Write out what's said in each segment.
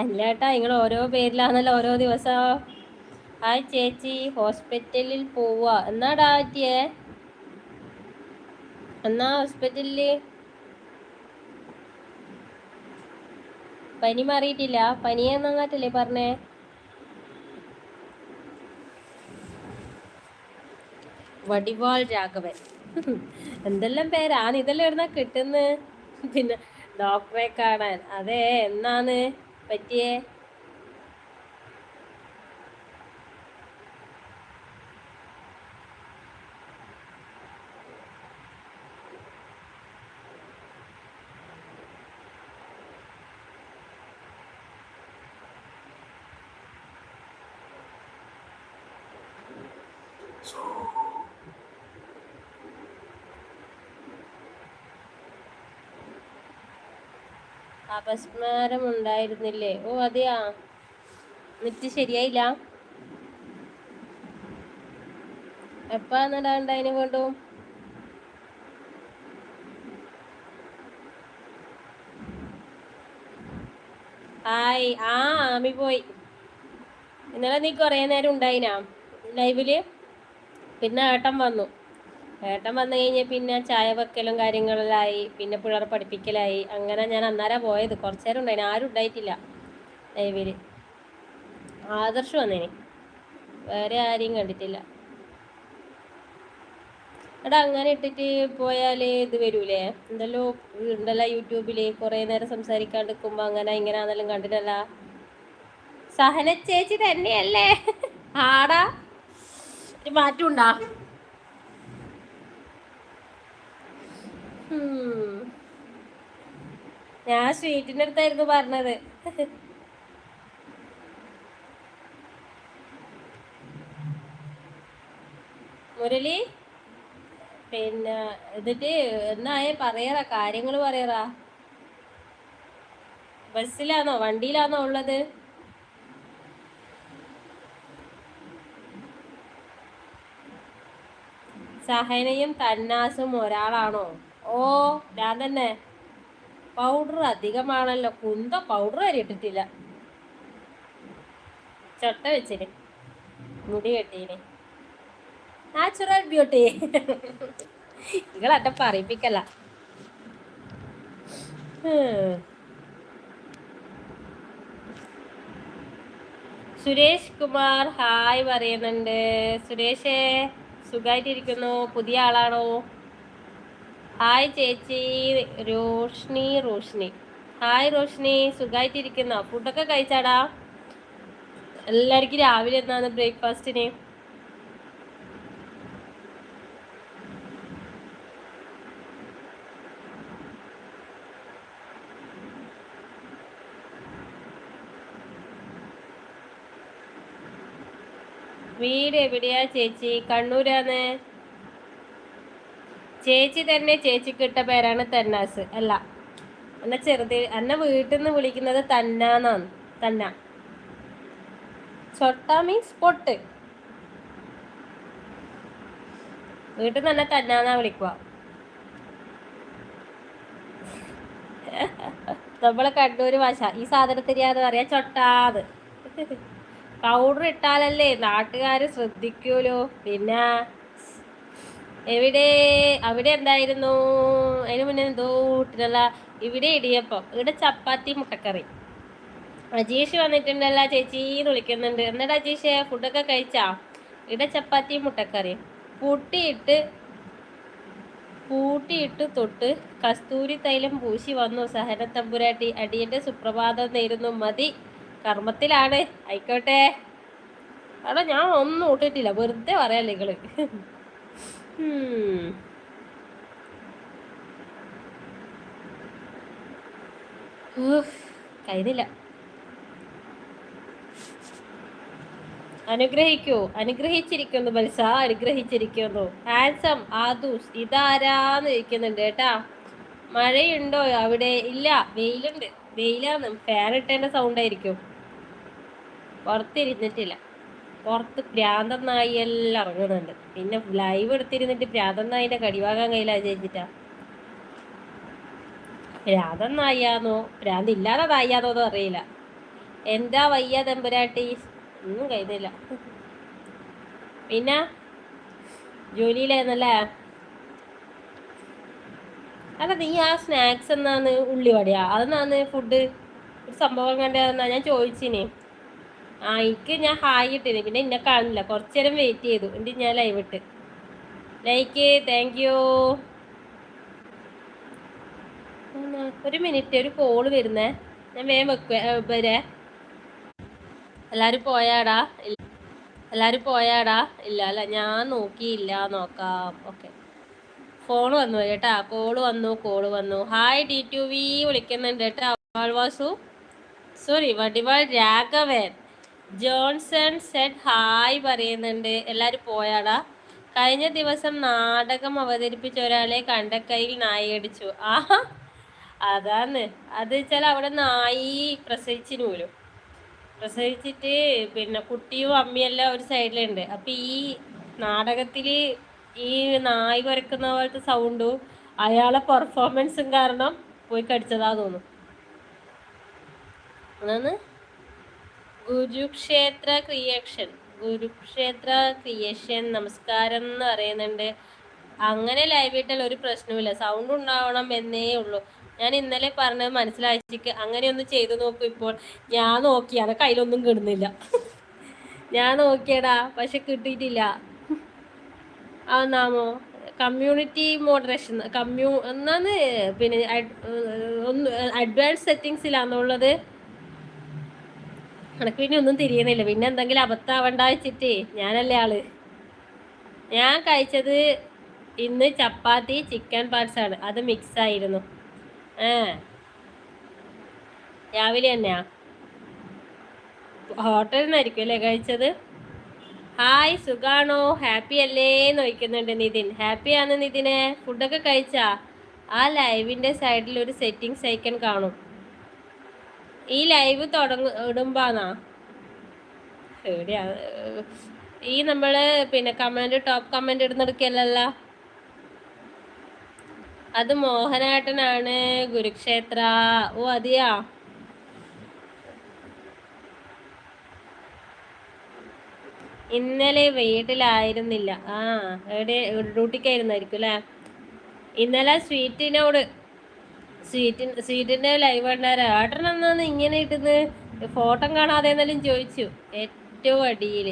അല്ലേട്ടാ നിങ്ങൾ ഓരോ പേരിലാണല്ലോ ഓരോ ദിവസം. ഹായ് ചേച്ചി ഹോസ്പിറ്റലിൽ പോവാ. എന്നാടാ പറ്റിയേ? എന്നാ ഹോസ്പിറ്റലിൽ? പനി മാറിയിട്ടില്ല. പനിയെന്നങ്ങാറ്റല്ലേ പറഞ്ഞേ? വടിവാൾ രാഘവൻ. എന്തെല്ലാം പേരാണ് ഇതെല്ലാം എവിടുന്ന കിട്ടുന്നത് പിന്നെ ഡോക്ടറെ കാണാൻ. അതെ എന്നാണ് പറ്റിയേ? അപസ്മാരം ഉണ്ടായിരുന്നില്ലേ? ഓ അതെയാ. എന്നിട്ട് ശരിയായില്ല. എപ്പാ നടാണ്ടായിന് കൊണ്ടും? ഹായ് ആ ആമി പോയി. ഇന്നലെ നീ കുറേ നേരം ഉണ്ടായിനാ? ലൈവിൽ പിന്നെ ഏട്ടൻ വന്നു. ഏട്ടൻ വന്നു കഴിഞ്ഞാൽ പിന്നെ ചായ വെക്കലും കാര്യങ്ങളിലായി പിന്നെ പിള്ളേരെ പഠിപ്പിക്കലായി. അങ്ങനെ ഞാൻ അന്നേരം പോയത്. കുറച്ചു നേരം ഉണ്ടായിന്. ആരും ഉണ്ടായിട്ടില്ല ലൈവിൽ ആദർശ് വന്നേനെ. വേറെ ആരെയും കണ്ടിട്ടില്ല. എടാ അങ്ങനെ ഇട്ടിട്ട് പോയാൽ ഇത് വരൂലേ? എന്തല്ലോ ഉണ്ടല്ലോ യൂട്യൂബിൽ കുറേ നേരം സംസാരിക്കാണ്ട് നിൽക്കുമ്പോൾ അങ്ങനെ ഇങ്ങനെ ആണെന്നെല്ലാം കണ്ടിട്ടല്ല. സഹന ചേച്ചി തന്നെയല്ലേ? ആടാ. ഒരു മാറ്റം ഉണ്ടാ. ഞാൻ സ്വീറ്റിന്റെ അടുത്തായിരുന്നു പറഞ്ഞത്. മുരളി പിന്നെ എന്നിട്ട് എന്നായ പറയറാ കാര്യങ്ങൾ പറയറാ. ബസ്സിലാണോ വണ്ടിയിലാണോ ഉള്ളത്? സഹനയും തന്നാസും ഒരാളാണോ? ഓ ഞാൻ തന്നെ. പൗഡർ അധികമാണല്ലോ. കുന്ത പൗഡർ വരെ ഇട്ടിട്ടില്ല. ചട്ട വെച്ചിന്. മുടി കെട്ടീന്. നാച്ചുറൽ ബ്യൂട്ടി നിങ്ങൾ നിങ്ങളെന്നെ പറയിപ്പിക്കല്ല സുരേഷ് കുമാർ ഹായ് പറയുന്നുണ്ട്. സുരേഷേ സുഖമായിട്ടിരിക്കുന്നു പുതിയ ആളാണോ? ഹായ് ചേച്ചി റോഷ്നി റോഷ്നി. ഹായ് റോഷ്നി സുഖമായിട്ടിരിക്കുന്നോ ഫുഡൊക്കെ കഴിച്ചാടാ? എല്ലാവർക്കും രാവിലെ എന്താണ് ബ്രേക്ക്ഫാസ്റ്റിന്? വീട് എവിടെയാ ചേച്ചി? കണ്ണൂരാന്ന് ചേച്ചി തന്നെ ചേച്ചിക്ക് ഇട്ട പേരാണ് തന്നാസ്. അല്ല എന്നെ ചെറുത് എന്നെ വീട്ടിൽ നിന്ന് വിളിക്കുന്നത് തന്നാന്നാണ്. തന്ന. ചൊട്ട മീൻസ് പൊട്ട്. വീട്ടിൽ നിന്ന് തന്നെ തന്നാന്നാ വിളിക്കുക നമ്മളെ കണ്ണൂര് ഭാഷ. ഈ സാധനത്തിരിയാന്ന് പറയാ ചൊട്ടാത് പൗഡർ ഇട്ടാലല്ലേ നാട്ടുകാർ ശ്രദ്ധിക്കൂലോ പിന്നെ എവിടെ? അവിടെ എന്തായിരുന്നു? അതിന് മുന്നേ എന്തോ ഇട്ടില്ല ഇവിടെ ഇടിയപ്പം ഇവിടെ ചപ്പാത്തി മുട്ടക്കറി. അജീഷ് വന്നിട്ടുണ്ടല്ല ചേച്ചി എന്ന് വിളിക്കുന്നുണ്ട്. എന്നിട്ട് അജീഷ് ഫുഡൊക്കെ കഴിച്ചാ? ഇവിടെ ചപ്പാത്തി മുട്ടക്കറി. കൂട്ടിയിട്ട് കൂട്ടിയിട്ട് തൊട്ട് കസ്തൂരി തൈലം പൂശി വന്നു. സഹന തമ്പുരാട്ടി അടിയന്റെ സുപ്രഭാതം നേരുന്നു. മതി കർമ്മത്തിലാണ്. ആയിക്കോട്ടെ. അവിടെ ഞാൻ ഒന്നും ഇട്ടിട്ടില്ല വെറുതെ പറയാല്ലേ നിങ്ങൾ. കഴിഞ്ഞില്ല. അനുഗ്രഹിക്കൂ. അനുഗ്രഹിച്ചിരിക്കുന്നു ബൽസ അനുഗ്രഹിച്ചിരിക്കുന്നു. ഹാൻസം ആദൂസ് ഇതാരാന്ന് ഇരിക്കുന്നുണ്ട് കേട്ടാ. മഴയുണ്ടോ? അവിടെ ഇല്ല. വെയിലുണ്ട്. വെയിലാന്ന്. ഫാൻ ഇട്ടേന്റെ സൗണ്ട് ആയിരിക്കും. പുറത്തിരുന്നിട്ടില്ല. പുറത്ത് ഭ്രാന്തൻ നായി എല്ലാം ഇറങ്ങുന്നുണ്ട്. പിന്നെ ലൈവ് എടുത്തിരുന്നിട്ട് ഭ്രാന്തൻ നായിന്റെ കടിവാകാൻ കയ്യിലാ ചേച്ചിട്ടാ? ഭ്രാന്ത് അയ്യാന്നോ ഭ്രാന്തില്ലാതെ തായ്യാന്നോന്നും അറിയില്ല. എന്താ വയ്യ തെമ്പുരാട്ടി? ഒന്നും കഴിയുന്നില്ല പിന്നെ? ജോലിയിലായിരുന്നല്ലേ? അല്ല നീ ആ സ്നാക്സ് എന്നാന്ന് ഉള്ളിവടയാ? അതെന്നാന്ന് ഫുഡ് ഒരു സംഭവം കണ്ടതെന്നാ ഞാൻ ചോദിച്ചിനി. ആ എനിക്ക് ഞാൻ ഹായ് ഇട്ടിന്. പിന്നെ എന്നെ കാണില്ല കുറച്ചു നേരം വെയിറ്റ് ചെയ്തു. എന്നിട്ട് ഞാൻ ലൈവ് ഇട്ട്. ലൈക്ക് താങ്ക് യു ഒരു മിനിറ്റ് ഒരു കോൾ വരുന്നേ. ഞാൻ വേഗം വെക്കുക വരെ. എല്ലാവരും പോയാടാ? എല്ലാവരും പോയാടാ? ഇല്ല അല്ല ഞാൻ നോക്കിയില്ല. നോക്കാം. ഓക്കെ ഫോൺ വന്നു കേട്ടാ. കോൾ വന്നു കോൾ വന്നു. ഹായ് ഡി ടു വി വിളിക്കുന്നുണ്ട് കേട്ടാ. വാസു സോറി വടിവാൾ രാഘവൻ. ജോൺസൺ സെഡ് ഹായ് പറയുന്നുണ്ട്. എല്ലാവരും പോയാടാ. കഴിഞ്ഞ ദിവസം നാടകം അവതരിപ്പിച്ച ഒരാളെ കണ്ടക്കൈയിൽ നായടിച്ചു ആഹാ. അതാന്ന് അത് വെച്ചാൽ അവിടെ നായി പ്രസവിച്ചിരുന്നു പ്രസവിച്ചിട്ട് പിന്നെ കുട്ടിയും അമ്മയെല്ലാം ഒരു സൈഡിലുണ്ട്. അപ്പൊ ഈ നാടകത്തിൽ ഈ നായി കുരക്കുന്ന പോലത്തെ സൗണ്ടും അയാളെ പെർഫോമൻസും കാരണം പോയി കടിച്ചതാ തോന്നുന്നു. അതാണ്. ഗുരുക്ഷേത്ര ക്രിയേഷൻ. ഗുരുക്ഷേത്ര ക്രിയേഷൻ നമസ്കാരം എന്ന് പറയുന്നുണ്ട്. അങ്ങനെ ലൈവ് ഇട്ടാൽ ഒരു പ്രശ്നവുമില്ല. സൗണ്ട് ഉണ്ടാവണം എന്നേ ഉള്ളൂ. ഞാൻ ഇന്നലെ പറഞ്ഞത് മനസ്സിലാക്കിക്ക് ഒന്ന് ചെയ്തു നോക്കും ഇപ്പോൾ. ഞാൻ നോക്കി. അത് കയ്യിലൊന്നും കിടുന്നില്ല. ഞാൻ നോക്കിയടാ. പക്ഷെ കിട്ടിയിട്ടില്ല. നാമോ കമ്മ്യൂണിറ്റി മോഡറേഷൻ കമ്മ്യൂ എന്നാന്ന്? പിന്നെ അഡ്വാൻസ് സെറ്റിങ്സിലാണുള്ളത് കണക്ക് പിന്നെ ഒന്നും തിരിയുന്നില്ല പിന്നെ എന്തെങ്കിലും അബദ്ധാവണ്ട വെച്ചിട്ട് ഞാനല്ലേ ആൾ. ഞാൻ കഴിച്ചത് ഇന്ന് ചപ്പാത്തി ചിക്കൻ പാർട്സ് ആണ്. അത് മിക്സ് ആയിരുന്നു. ഏ രാവിലെ തന്നെയാ ഹോട്ടലിൽ നിന്നായിരിക്കും അല്ലേ കഴിച്ചത്? ഹായ് സുഖാണോ? ഹാപ്പി അല്ലേ നോക്കുന്നുണ്ട് നിതിൻ. ഹാപ്പിയാണ് നിതിനെ. ഫുഡൊക്കെ കഴിച്ചാ? ആ ലൈവിന്റെ സൈഡിൽ ഒരു സെറ്റിംഗ്സ് ഐക്കൺ കാണും. ഈ ലൈവ് തുടങ്ങ ഇടുമ്പാന്നാ? എവിടെയാ? ഈ നമ്മൾ പിന്നെ കമന്റ് ടോപ്പ് കമന്റ് ഇടുന്നെടുക്കല്ല അത് മോഹനാട്ടനാണ് ഗുരുക്ഷേത്ര. ഓ അതെയാ? ഇന്നലെ വീട്ടിലായിരുന്നില്ല. ആ എവിടെ ഡ്യൂട്ടിക്കായിരുന്നായിരിക്കും അല്ലേ? ഇന്നലെ സ്വീറ്റിനോട് സ്വീറ്റിൻ സ്വീറ്റിന്റെ ലൈവ് ഉണ്ടാരാ ഏട്ടൻ എന്നാന്ന് ഇങ്ങനെ ഇട്ടത് ഫോട്ടോ കാണാതെ എന്നാലും ചോദിച്ചു. ഏറ്റവും അടിയിൽ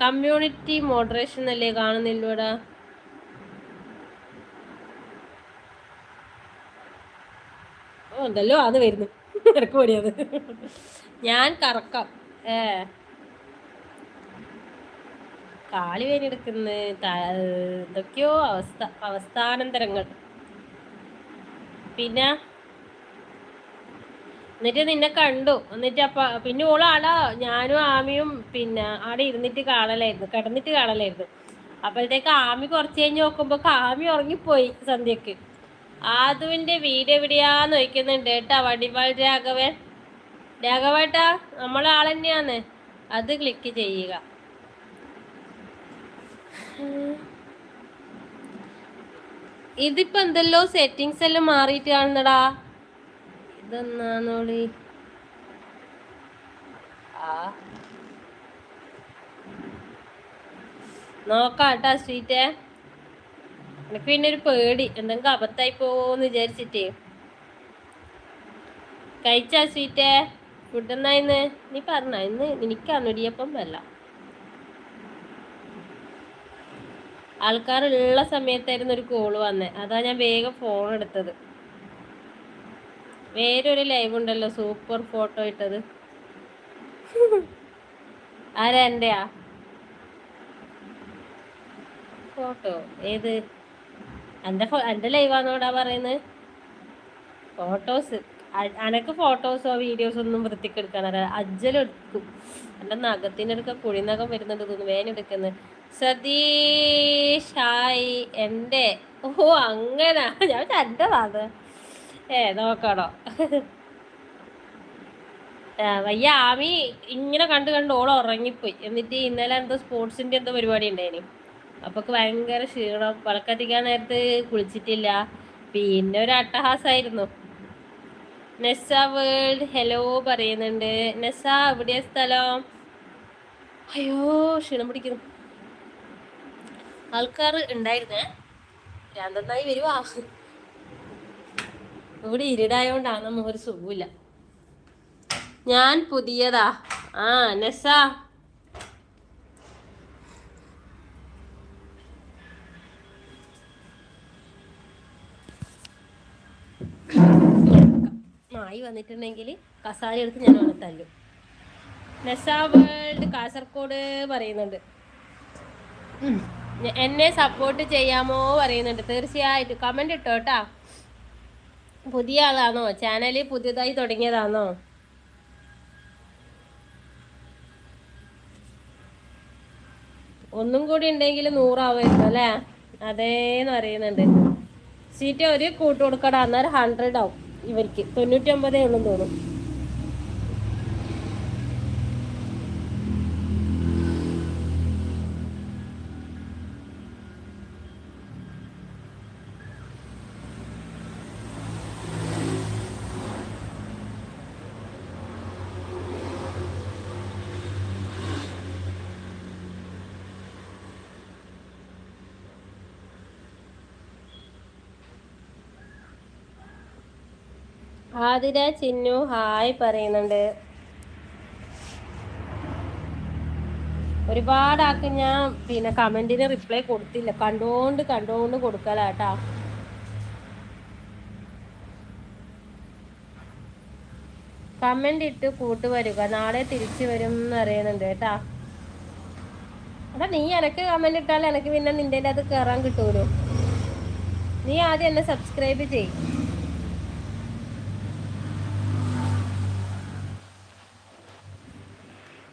കമ്മ്യൂണിറ്റി മോഡറേഷൻ അല്ലേ കാണുന്നില്ലൂടാ? എന്തല്ലോ അത് വരുന്നു. ഇറക്കു പോടിയത് ഞാൻ കറക്കാം. ഏ. കാളി വേനെടുക്കുന്ന എന്തൊക്കെയോ അവസ്ഥ അവസ്ഥാനന്തരങ്ങൾ. പിന്നെ എന്നിട്ട് നിന്നെ കണ്ടു. എന്നിട്ട് അപ്പ പിന്നെ ഓൾ ആള ഞാനും ആമിയും പിന്നെ ആടെ ഇരുന്നിട്ട് കാണലായിരുന്നു കിടന്നിട്ട് കാണലായിരുന്നു. അപ്പോഴത്തേക്ക് ആമി കുറച്ച് കഴിഞ്ഞ് നോക്കുമ്പോ ആമി ഉറങ്ങിപ്പോയി സന്ധ്യക്ക്. ആദുവിന്റെ വീട് എവിടെയാന്ന് ചോദിക്കുന്നുണ്ട് കേട്ടാ വടിവാൾ രാഘവൻ. രാഘവേട്ടാ നമ്മളെ ആൾ തന്നെയാന്ന് അത് ക്ലിക്ക് ചെയ്യുക. ഇതിപ്പോ എന്തല്ലോ സെറ്റിങ്സ് എല്ലാം മാറിയിട്ട് കാണുന്നടാ. ഇതെന്നാന്നോളി. ആ. നോക്കാട്ടാ സ്വീറ്റേ എനിക്ക് പിന്നെ ഒരു പേടി. എന്തെങ്കിലും അബദ്ധായി പോവോന്ന് വിചാരിച്ചിട്ടേ. കഴിച്ചാ സ്വീറ്റേ ഫുഡ് എന്നാ ഇന്ന്? നീ പറഞ്ഞ ഇന്ന് എനിക്കാണ് ഇടിയപ്പം അല്ല ആൾക്കാരുള്ള സമയത്തായിരുന്നു ഒരു കോൾ വന്നേ. അതാ ഞാൻ വേഗം ഫോൺ എടുത്തത്. ഒരു ലൈവ് ഉണ്ടല്ലോ സൂപ്പർ ഫോട്ടോ ഇട്ടത്. ആരാ ഫോട്ടോ ഏത്? എന്റെ എന്റെ ലൈവാന്നോടാ പറയുന്നത് ഫോട്ടോസ് അനക്ക് ഫോട്ടോസോ വീഡിയോസോ ഒന്നും വൃത്തിക്ക് എടുക്കാനറിയാം അജ്ജലെടുക്കും എന്റെ നഖത്തിനെടുക്ക കുഴിനകം വരുന്നുണ്ട് തോന്നുന്നു വേനെടുക്കുന്നത് സതീഷ് ഹായ് എന്റെ. ഓ അങ്ങനെ. ഞാൻ കണ്ടതാണ് ഏ നോക്കണോ? വയ്യ ആമി ഇങ്ങനെ കണ്ട് കണ്ട് ഓളം ഉറങ്ങിപ്പോയി. എന്നിട്ട് ഇന്നലെ എന്തോ സ്പോർട്സിന്റെ എന്തോ പരിപാടി ഉണ്ടായിന്. അപ്പൊക്ക് ഭയങ്കര ക്ഷീണം. വളക്കത്തിക്കാൻ നേരത്ത് കുളിച്ചിട്ടില്ല. പിന്നെ ഒരു അട്ടഹാസായിരുന്നു. നെസ വേൾഡ് ഹലോ പറയുന്നുണ്ട്. നെസ എവിടെയാ സ്ഥലം? അയ്യോ ക്ഷീണം പിടിക്കുന്നു. ആൾക്കാർ ഉണ്ടായിരുന്നേ. ഭ്രാന്തന്നായി വരുവാ. ഇവിടെ ഇരുടായോണ്ടാണ് ഒരു സുഖമില്ല ഞാൻ പുതിയതാ. ആ നെസ മായി വന്നിട്ടുണ്ടെങ്കിൽ കസാര എടുത്ത് ഞാൻ വന്ന് തല്ലും. നെസ വേൾഡ് കാസർഗോഡ് പറയുന്നുണ്ട്. എന്നെ സപ്പോർട്ട് ചെയ്യാമോ പറയുന്നുണ്ട്. തീർച്ചയായിട്ടും. കമന്റ് ഇട്ടോ കേട്ടാ പുതിയ ആളാണോ? ചാനൽ പുതിയതായി തുടങ്ങിയതാണോ? ഒന്നും കൂടി ഉണ്ടെങ്കിൽ നൂറാവുമായിരുന്നു അല്ലേ? അതേന്ന് പറയുന്നുണ്ട്. സീറ്റ് ഒരു കൂട്ട് കൊടുക്കടാ. ഹൺഡ്രഡ് ആവും. ഇവർക്ക് തൊണ്ണൂറ്റി ഒമ്പതേ ഉള്ളൂ തോന്നും ആതിര ചിന്നു ഹായ് പറയുന്നുണ്ട്. ഒരുപാട് ആൾക്ക് ഞാൻ പിന്നെ കമന്റിന് റിപ്ലൈ കൊടുത്തില്ല. കണ്ടോണ്ട് കണ്ടോണ്ട് കൊടുക്കലാട്ടാ. കമന്റ് ഇട്ട് കൂട്ട് വരിക. നാളെ തിരിച്ചു വരും എന്ന് അറിയുന്നുണ്ട് കേട്ടാ. എടാ നീ എനക്ക് കമന്റ് ഇട്ടാൽ എനക്ക് പിന്നെ നിന്റെ അത് കയറാൻ കിട്ടൂലോ? നീ ആദ്യം എന്നെ സബ്സ്ക്രൈബ് ചെയ്യും.